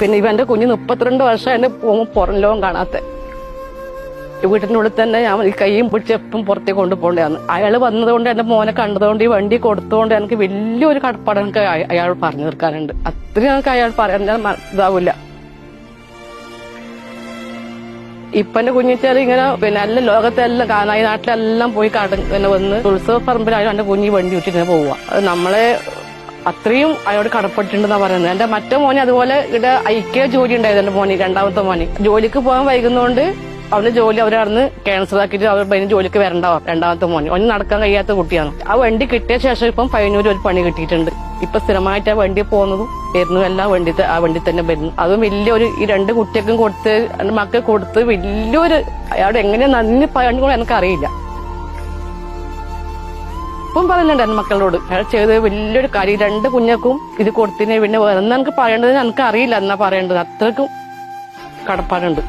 പിന്നെ ഇവന്റെ കുഞ്ഞ് മുപ്പത്തിരണ്ട് വർഷം എന്നെ പുറം ലോകം കാണാത്ത. വീട്ടിനുള്ളിൽ തന്നെ ഞാൻ ഈ കൈയും പിടിച്ച് എപ്പം പുറത്തേക്ക് കൊണ്ടുപോകേണ്ടതാണ്. അയാൾ വന്നതുകൊണ്ട് എന്റെ മോനെ കണ്ടതുകൊണ്ട് ഈ വണ്ടി കൊടുത്തുകൊണ്ട് എനിക്ക് വലിയൊരു കടപ്പാട് എനിക്ക് അയാൾ പറഞ്ഞു തീർക്കാനുണ്ട്. അത്രയും എനിക്ക് അയാൾ പറയാൻ ഇതാവില്ല ഇപ്പൊ എന്റെ കുഞ്ഞിച്ചാൽ ഇങ്ങനെ പിന്നെ എല്ലാ ലോകത്തെല്ലാം കാണാൻ നാട്ടിലെല്ലാം പോയി കട വന്ന് ഉത്സവ പറമ്പിലായാലും എന്റെ കുഞ്ഞി വണ്ടി വിട്ടിങ്ങനെ പോവുക. നമ്മളെ അത്രയും അയാളോട് കടപ്പെട്ടിട്ടുണ്ടെന്നാ പറയുന്നത്. എന്റെ മറ്റേ മോനെ അതുപോലെ ഇവിടെ ഐക്യ ജോലി ഉണ്ടായത് എന്റെ മോനെ രണ്ടാമത്തെ മോനെ. ജോലിക്ക് പോകാൻ വൈകുന്നതുകൊണ്ട് അവന്റെ ജോലി അവരവിടുന്ന് ക്യാൻസൽ ആക്കിയിട്ട് അവർ അതിന് ജോലിക്ക് വരണ്ടാവും രണ്ടാമത്തെ മോന്. ഒന്ന് നടക്കാൻ കഴിയാത്ത കുട്ടിയാണ്. ആ വണ്ടി കിട്ടിയ ശേഷം ഇപ്പം പതിനൂര് ഒരു പണി കിട്ടിയിട്ടുണ്ട്. ഇപ്പൊ സ്ഥിരമായിട്ട് ആ വണ്ടി പോകുന്നതും വരുന്നതും എല്ലാം വണ്ടി ആ വണ്ടി തന്നെ വരുന്നു അതും വലിയൊരു ഈ രണ്ട് കുട്ടികൾക്കും കൊടുത്ത് മക്കൾ കൊടുത്ത് വലിയൊരു അയാൾ എങ്ങനെ നന്ദി കൂടെ എനിക്കറിയില്ല. ഇപ്പം പറയുന്നുണ്ട് എന്റെ മക്കളോട്. അയാൾ ചെയ്തത് വലിയൊരു കാര്യം. രണ്ട് കുഞ്ഞക്കും ഇത് കൊടുത്തിനെ പിന്നെ വേറെ എനിക്ക് പറയേണ്ടത് എനിക്ക് അറിയില്ല എന്നാ പറയേണ്ടത്. അത്രക്കും കടപ്പാടുണ്ട്.